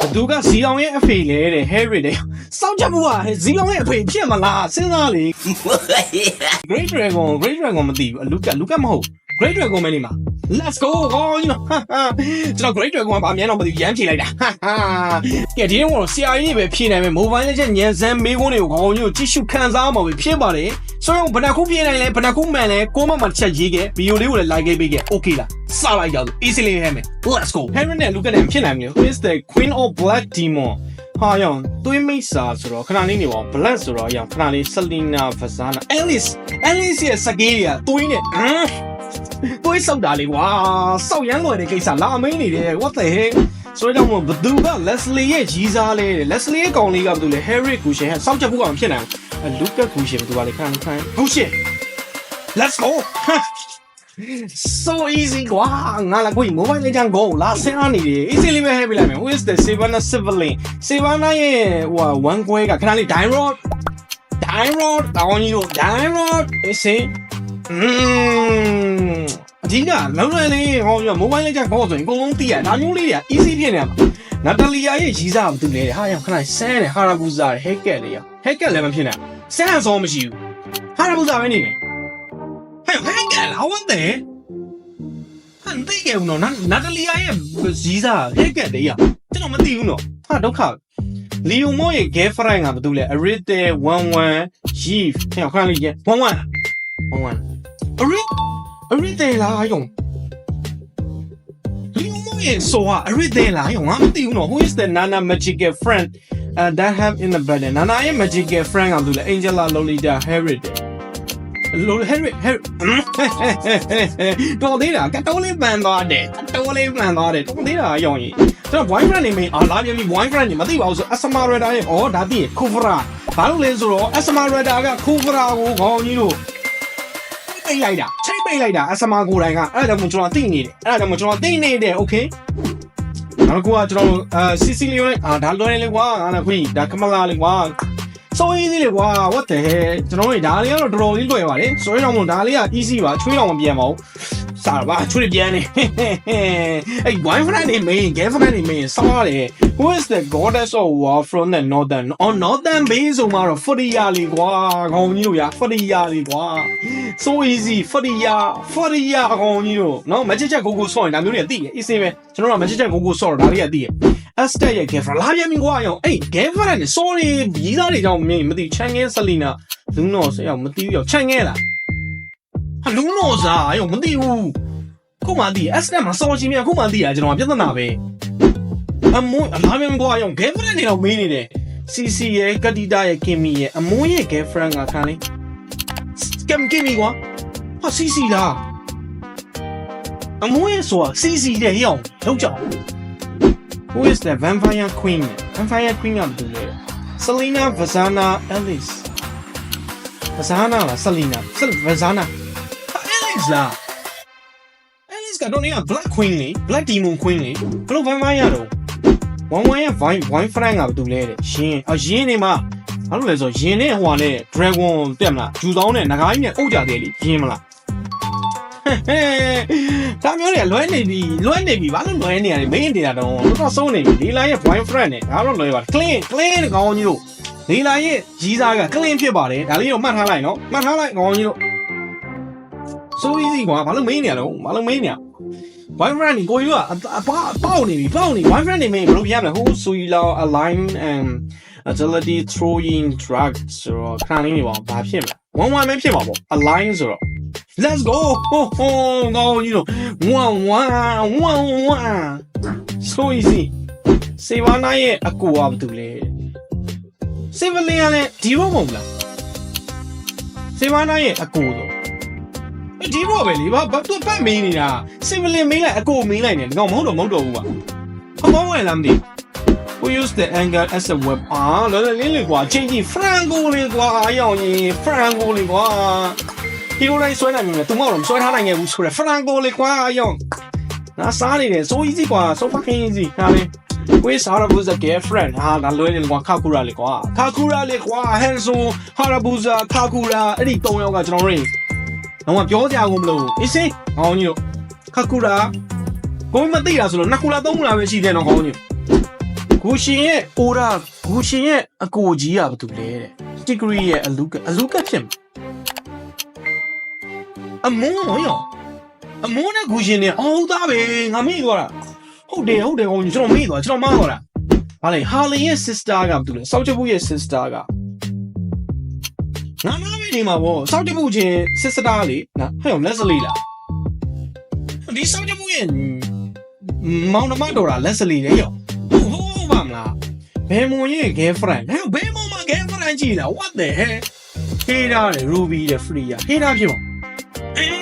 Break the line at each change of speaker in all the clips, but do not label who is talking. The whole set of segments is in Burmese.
ဘသူကဇီလောင်ရဲ့အဖေလဲတဲ့ Harry တဲ့စောင့်ချက်မှုကဇီလောင်ရဲ့အဖေဖြစ်မလားစဉ်းစားလေ Great Dragon Great Dragon မသိဘူးလူကလူကမဟုတ် Great Dragon မဲနေမှာ Let's go ဟောကြီးနော်ဟာဟာကျွန်တော် Great Dragon ကဗာအမြန်တော့မသိဘူးရမ်းဖြေလိုက်တာဟာဟာကဲဒီနေ့ကတော့ CRE တွေပဲဖြေနိုင်မယ် Mobile Legends ညံစမ်းမေးခွန်းတွေကိုခေါင်းကြီးကိုကြည့်ရှုခန်းစားမှာပဲဖြစ်ပါတယ်ဆိုတော့ဘယ်နှခုဖြေနိုင်လဲဘယ်နှခုမှန်လဲကိုမမတစ်ချက်ရေးခဲ့ဗီဒီယိုလေးကိုလည်း like ပေးခဲ့ Okay လားစလိုက်ကြတော့ easy လေးဟဲ့မယ် Let's go Harry နဲ့ Luca နဲ့ဖြစ်နိုင်မလို့ Who is the Queen of Black Demon ဟာယောင်သွေးမိတ်စာဆိုတော့ခဏလေးနေပါဦး Black ဆိုတော့ယောင်ခဏလေး Selena Fazana Alice Alice ရဲ့စကေးတွေကသွေးနဲ့ဟမ် သွေးစောက်တာလေကွာစောက်ရမ်းလွယ်တဲ့ကိစ္စလာမင်းနေတယ် what the heck ဆိုတော့ဘသူက Leslie ရဲ့ကြီးစားလဲ Leslie ရဲ့ကောင်လေးကဘသူလဲ Harry Gushin ဟဲ့စောက်ချက်ဖို့ကောင်ဖြစ်နိုင်ဘူး Luca Gushin ဘသူကလဲခဏခဏ Gushin Let's go so easy ကွာငါလာကို mobile legend go လာဆင်းအနေတယ် easy လေးပဲ heavy လိုက်မယ် who is the Savannah Civilian Savannah ရဲ့ဟို one ကွဲကခဏလေး dime rod dime rod တောင်းကြီးတို့ dime rod အစင်းอืมအကြီးကလုံးလွယ်လေးဟောပြ mobile legend go ဆိုရင်အကုန်လုံးသိရဒါမျိုးလေးတွေက easy ဖြစ်နေမှာနာတလီယာရဲ့ရီးစားဘာတူလဲဟာရခဏဆန်းတယ်ဟာရာဘူဇာဟက်ကက်လေးရဟက်ကက်လည်းမဖြစ်နိုင်ဆန်းဆောမရှိဘူးဟာရာဘူဇာပဲနေမယ်ဟဲ့ဟဲ့ကလာဝတ်တယ်ဟန်တိကေဦးနော်နာတလီယာရဲ့ဇီးစားဟဲ့ကတဲ့ရကျွန်တော်မသိဘူးနော်ဟာဒုက္ခလီယိုမိုရဲ့ girlfriend ကဘာတူလဲ arite 11 chief ဟဲ့ခဏလေး11 11 arite arite လားယုံလီယိုမိုရဲ့ဆိုဟာ arite လားယုံငါမသိဘူးနော် who is the nana magical friend uh, that have in the bed nana ရဲ့ magical friend ကဘာတူလဲ angela lolita harry လိုဟဲ့ဟဲ့တော်သေးတာကတိုးလေးပန်သွားတယ်တိုးလေးပန်သွားတယ်တော်သေးတာရောင်ကြီးကျွန်တော် boyfriend နေမင်းအာလာပြန်ပြီး boyfriend နေမသိပါဘူးဆို asma radar ရဲ့ဩဒါသိရ cover ဘာလို့လဲဆိုတော့ asma radar က cover ကိုခေါင်းကြီးတို့ ပိတ်လိုက်တာချိန်ပိတ်လိုက်တာ asma ကိုယ်တိုင်ကအဲ့ဒါကြောင့်ကျွန်တော်သိနေတယ်အဲ့ဒါကြောင့်ကျွန်တော်သိနေတယ် okay နောက်ကကျွန်တော်အာစီစီလီယိုနဲ့အာဒါလွယ်လေကွာငါလည်းခွေးဒါကမလာလေကွာ so easy လေကွာ what the heck ကျွန်တော်တို့ဒါလေးကတော့တော်တော်လေးလွယ်ပါတယ်ဆိုရင်တော့မလို့ဒါလေးက easy ပါချွေးတော့မပြန်ပါဘူး စားပါချွေးပြန်နေအဲ့ boyfriend နေ main girlfriend နေ main စားရတယ် who is the goddess of war from the northern on northern base ဆိုမှာတော့ Freya လေးကွာခေါင်းကြီးတို့ရ Freya လေးကွာ so easy Freya Freya ခေါင်းကြီးတို့နော်မချစ်ချက်ကိုကိုဆော့ရင်ဒါမျိုးတွေသိတယ် easy ပဲကျွန်တော်ကမချစ်ချက်ကိုကိုဆော့တော့ဒါလေးကသိတယ် Esther ရဲ့ girlfriend လာပြန်ပြီကွာရောအဲ့ girlfriend နဲ့ sorry ပြီးသားတွေကြောင့်မင်းမသိချန်ငဲဆလီနာလူနော်ဆရာမသိဘူးရောချန်ငဲလား ဟာလူနော်စားရောမသိဘူးခုမှသိ Esther မှာစော်ချင်းမြခုမှသိရကျွန်တော်ပြဿနာပဲအမွန်းလာပြန်ကွာရော girlfriend တွေတော့မင်းနေတယ် CC ရဲ့ကတိတာရဲ့ကင်မီရဲ့အမွန်းရဲ့ girlfriend ကခါလေးကမ်ကင်မီကွာဟာ CC လားအမွန်းရဲ့ဆိုတာ CC တဲ့ဟေ့အောင်လောက်ကြအောင် Who is the vampire queen? Vampire queen ကဘယ်သူလဲ Selena Vazana Alice Vazana လား Selena Sel Vazana Alice လား Alice ကတော့နေက Black Queen လေ Black Demon Queen လေဘလို့ vampire ရတော့ဝမ်ဝမ်ရဲ့ Vine Vine Frank ကဘယ်သူလဲတဲ့ရှင်အရင်နေမှာဘာလို့လဲဆိုရင်နဲ့ဟိုဟာနဲ့ Dragon တက်မလားဂျူတောင်းနဲ့ငကားကြီးနဲ့အုပ်ကြတယ်လေရင်မလားဟဲ့ဒါမျိုးတွေကလွဲနေပြီလွဲနေပြီဘာလို့လွဲနေရလဲမင်းနေတာတော့တော်တော်ဆုံးနေပြီလီလာရဲ့ boyfriend နဲ့ဒါတော့လွဲပါ clean clean ကောင်းကြီးတို့လီလာရဲ့ကြီးစားက clean ဖြစ်ပါတယ်ဒါလေးတော့မှတ်ထားလိုက်နော်မှတ်ထားလိုက်ကောင်းကြီးတို့ so easy ကွာဘာလို့မင်းနေရတော့ဘာလို့မင်းနေရ boyfriend ကိုကြီးကအပေါက်နေပြီပေါက်နေ boyfriend နေမင်းဘယ်လိုပြရမလဲဟိုဆိုရီလာ align and agility throwing drag ဆိုတော့ခဏလေးနေပါဘာဖြစ်မလဲဝမ်းဝမ်းပဲဖြစ်ပါပေါ့ align ဆိုတော့ Let's go! Ho ho! No, you know, one one one one. So easy. စေဝနာရဲ့အကူအဘသူလဲစေဗလင်ကလည်းဒီဘောမဟုတ်လားစေဝနာရဲ့အကူဆိုအဲ့ ဒီဘောပဲလေဘာဘာသူပတ်မင်းနေတာစေဗလင်မင်းလိုက်အကူမင်းလိုက်နေတော့မဟုတ်တော့မဟုတ်တော့ဘူးကွာဟောမောင်းဝင်လားမသိ Who use the anger as a weapon အာလောလောလေးလေကွာချင်းကြီး Franco လေးကွာအယောင်ကြီး Franco လေးကွာဟီရိုလိုက်ဆွဲနိုင်မြင်တယ်သူမတော့မဆွဲထားနိုင်ခဲ့ဘူးဆိုရယ်ဖရန်ကိုလေကွာအယောင်ငါစားနေတယ် so easy ကွာ so fucking easy ဟာလေကိုယ်စားရဘူးဇ girlfriend ဟာငါလွဲနေကွာခါကူရာလေကွာခါကူရာလေကွာဟန်ဆိုဟာရဘူးဇခါကူရာအဲ့ဒီ၃ယောက်ကကျွန်တော်တို့ တော့ပြောကြကုန်မလို့အေးစေးငောင်းကြီးတို့ခါကူရာကိုမသိတာဆိုလို့နှစ်ခုလားသုံးခုလားပဲရှိတယ်နော်ငောင်းကြီးကိုဂူရှင်ရဲ့အိုရာဂူရှင်ရဲ့အကိုကြီးကဘာတူလဲတဲ့တီဂရီရဲ့အလူကအလူကဖြစ်မှာအမုန်းရောရောအမုန်းနဲ့ဂူရှင်နဲ့အော်ဟုတ်သားပဲငါမေ့သွားတာဟုတ်တယ်ဟုတ်တယ်ဟိုကျွန်တော်မေ့သွားကျွန်တော်မှားသွားတာဟာလေဟာလင်ရဲ့ sister ကဘာတူလဲစောက်ချဘူးရဲ့ sister က ငါမားမေ့နေမှာဗောစောက်ချဘူးချင်း sister လေနော်ဟဲ့ရောလက်စလီလားဒီစောက်ချဘူးရဲ့မောင်နှမတော်တာလက်စလီလေရောဟုတ်ပါမလားဘယ်မွန်ရဲ့ girlfriend ဟဲ့ဘယ်မွန်မှာ girlfriend ကြည့်လား what the heck ဟေးတာလေ ruby တဲ့ free ရဟေးတာဖြစ်ပါအေး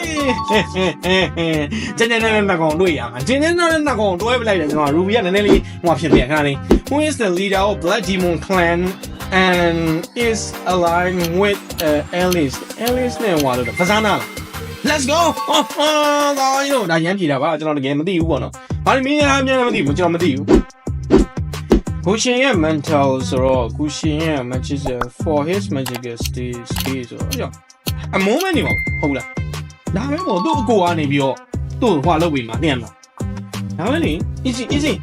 ဟဲ့ဟဲ့ဟဲ့ဟဲ့ကျန်ကျန်နဲ့နှစ်ကောင်တွေ့ရမှာကျန်ကျန်နဲ့နှစ်ကောင်တွဲပလိုက်တယ်ကျွန်တော် ruby ကနည်းနည်းလေးဟိုဖြစ်ပြန်ခဏလေး who is the leader of black demon clan and is aligned with uh, alice alice နဲ့ဟိုလို့ဖဇာနာလား let's go ဟာဟာဒါရောဒါရမ်းပြေတာပါကျွန်တော်တကယ်မသိဘူးပေါ့နော်ဘာလို့မင်းများများမသိဘူးကျွန်တော်မသိဘူးဂူရှင်ရဲ့ mental ဆိုတော့ဂူရှင်ရဲ့ magic for his magical state state ဆိုတော့အဲ့ကြောင့်အမုန်းမနေပါဘူးဟုတ်လားဒါပဲပေါ့သူ့အကိုကနေပြီးတော့သူ့ဟွာလုပ်ပြီးမှတင်ရမှာဒါပဲလေ easy easy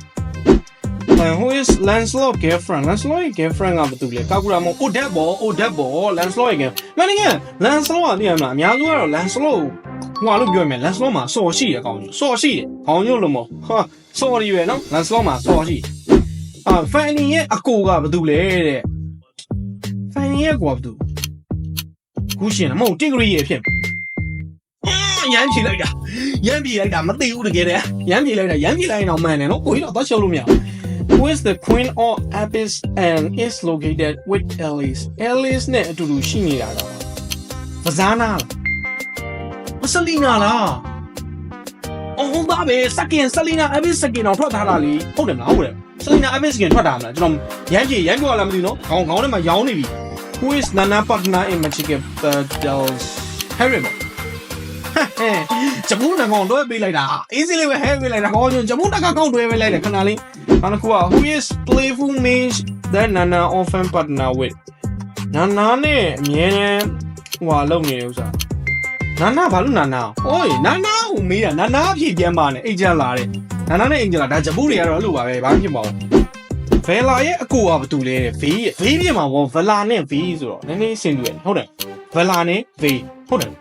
and who is Lancelot girlfriend Lancelot ရဲ့ girlfriend ကဘာတူလဲကာကူရာမော Odette ပေါ့ Odette ပေါ့ Lancelot ရဲ့ girl မင်းက Lancelot ကတင်ရမှာအများစုကတော့ Lancelot ဟွာလို့ပြောရမယ် Lancelot မှာစော်ရှိတယ်ကောင်းကြီးစော်ရှိတယ်ခေါင်းညို့လို့မဟုတ်ဟာစော်ရီပဲနော် Lancelot မှာစော်ရှိတယ်အာဖန်နီရဲ့အကိုကဘာတူလဲတဲ့ဖန်နီရဲ့ကိုကဘာတူခုရှင်မဟုတ်တစ်ဂရီရဲ့ဖြစ်အာရမ်းဖြေလိုက်တာရမ်းဖြေလိုက်တာမသိဘူးတကယ်တည်းရမ်းဖြေလိုက်တာရမ်းဖြေလိုက်ရင်တော့မှန်တယ်နော်ကိုကြီးတော့သွားရှုပ်လို့မရဘူး Who is the queen of Abyss and is located with Alice Alice နဲ့အတူတူရှိနေတာတော့ဖဇာနာလားမဆလီနာလားအော်ဟုတ်ပါပဲစကင်ဆလီနာ Abyss စကင်တော့ထွက်ထားတာလေဟုတ်တယ်မလားဟုတ်တယ်ဆလီနာအမစ်စကင်ထွက်တာမလားကျွန်တော်ရမ်းပြေရမ်းပြောလာမသိဘူးနော်ခေါင်းခေါင်းထဲမှာရောင်းနေပြီ Who is Nana partner in Magic Battles Harry ပေါ့ဂျပူးနကောင်တွဲပေးလိုက်တာ easy လေးပဲ Harry ပေးလိုက်တာခေါင်းကျွန်ဂျပူးနကောင်ကောက်တွဲပေးလိုက်တယ်ခဏလေးနောက်တစ်ခုက Who is playful mage that Nana often partner with Nana နဲ့အမြဲတမ်းဟိုလုံနေတယ်ဥစားနာနာဘာလို့နာနာ။အိုးနာနာကိုမေးတာနာနာအဖြစ်ပြန်ပါနဲ့အိတ်ချမ်းလာတဲ့။နာနာနဲ့အင်ဂျလာဒါဂျပူးတွေကတော့အဲ့လိုပါပဲဘာမှဖြစ်မအောင်။ဗယ်လာရဲ့အကိုကဘာတူလဲတဲ့ဘေးရဲ့ဘေးပြင်မှာဘောဗလာနဲ့ဘေးဆိုတော့နည်းနည်းဆင်တူတယ်ဟုတ်တယ်။ဗလာနဲ့ဘေးဟုတ်တယ်။အာ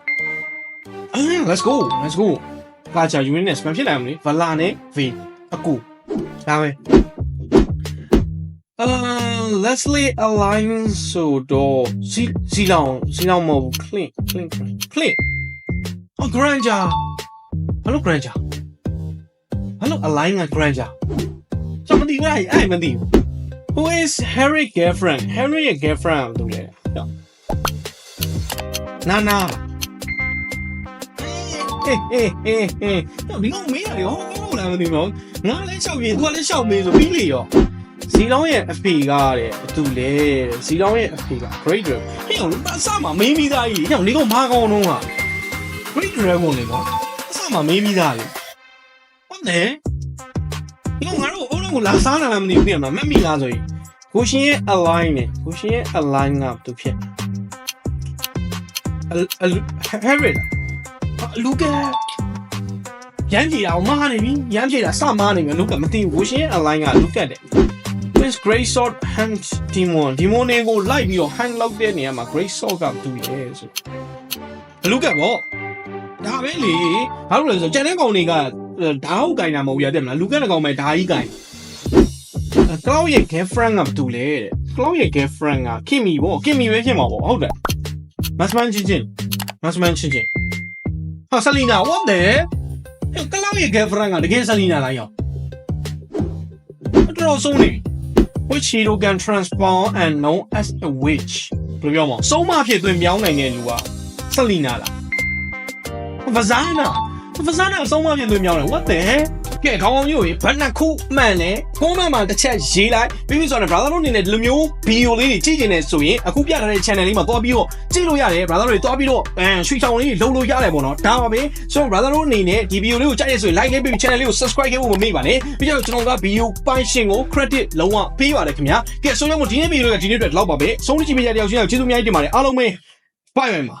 let's go let's go ။ကာချာ unit နဲ့ spam ဖြစ်လာမလို့ဗလာနဲ့ဘေးအကိုဒါပဲ။ Uh, Leslie Alliance ဆိုတော့စီစီလောင်စီလောင်မဟုတ်ဘူး clean clean clean clean ဟော Granger ဘာလို့ Granger ဘာလို့ Align က Granger ကျွန်တော်မသိဘူးအဲ့အဲ့မသိဘူး Who is Harry girlfriend Harry ရဲ့ girlfriend လို့လဲနာနာ ဟေးဟေးဟေးဟေးဒီကောင်မေးရတယ်ဟောမဟုတ်လားမသိဘူးငါလည်းရှောက်ပြေသူကလည်းရှောက်မေးဆိုပြီးလေရောစီလောင်းရဲ့အဖေကတဲ့အတူလေတဲ့စီလောင်းရဲ့အဖေက Great Dragon ဟဲ့အောင်အစမှာမင်းမိသားကြီးဟဲ့အောင်ဒီကောင်မာကောင်တော့က Great Dragon လေနော်အစမှာမင်းမိသားလေဟုတ်တယ်ဒီကောင်ငါတို့အိုးလုံးကိုလာစားလာလားမသိဘူးပြန်မှာမက်မိလားဆိုရင်ကိုရှင်ရဲ့ align နဲ့ကိုရှင်ရဲ့ align ကသူဖြစ်အအ Harry လူ ကရမ်းပြေအောင်မားနေပြီရမ်းပြေတာစမားနေပြီလူကမသိဘူးကိုရှင်ရဲ့ align ကလူကတဲ့ Prince Great Sword Hunt Demon Demon တွေကိုလိုက်ပြီးတော့ hang လောက်တဲ့နေရာမှာ Great Sword ကတူရဲဆိုဘလူကပေါ့ဒါပဲလေဘာလို့လဲဆိုတော့ကျန်တဲ့ကောင်တွေကဓာတ်ဟုတ်ကင်တာမဟုတ်ရတဲ့မလားလူကတဲ့ကောင်ပဲဓာကြီးကင်ကလောရဲ့ girlfriend ကတူလဲတဲ့ကလောရဲ့ girlfriend ကခင်မီပေါ့ခင်မီပဲဖြစ်မှာပေါ့ဟုတ်တယ်မတ်မန်ချင်းချင်းမတ်မန်ချင်းချင်း ဟာဆလီနာ what the ကလောရဲ့ girlfriend ကတကယ်ဆလီနာလားယောတော်တော်ဆုံးနေပြီ which hero can transform and known as a witch ဘယ်လိုပြောမလဲစုံမဖြစ်သွင်းပြောင်းနိုင်တဲ့လူကဆလီနာလားဗဇာနာဗဇာနာစုံမဖြစ်သွင်းပြောင်းတယ် what the heck ကဲခေါင်းအောင်ကြီးကိုဘယ်နှခုမှန်လဲကုန်းမမှာတစ်ချက်ရေးလိုက်ပြီးပြီဆိုတော့ brother တို့အနေနဲ့ဒီလိုမျိုးဗီဒီယိုလေးတွေကြည့်ကျင်နေဆိုရင်အခုပြထားတဲ့ channel လေးမှာသွားပြီးတော့ကြည့်လို့ရတယ် brother တွေသွားပြီးတော့အဲရွှေချောင်လေးလုံးလို့ရတယ်ပေါ့နော်ဒါပါပဲဆိုတော့ brother တို့အနေနဲ့ဒီဗီဒီယိုလေးကိုကြိုက်ရဆိုရင် like လေးပြီး channel လေးကို subscribe ခဲ့ဖို့မမေ့ပါနဲ့ပြီးတော့ကျွန်တော်ကဗီဒီယိုပိုင်ရှင်ကို credit လုံးဝပေးပါတယ်ခင်ဗျာကဲဆိုတော့ဒီနေ့ဗီဒီယိုကဒီနေ့အတွက်လောက်ပါပဲဆုံးဖြတ်မိကြတဲ့ယောက်ချင်းယောက်ကျေးဇူးအများကြီးတင်ပါတယ်အားလုံးပဲ bye bye ပါ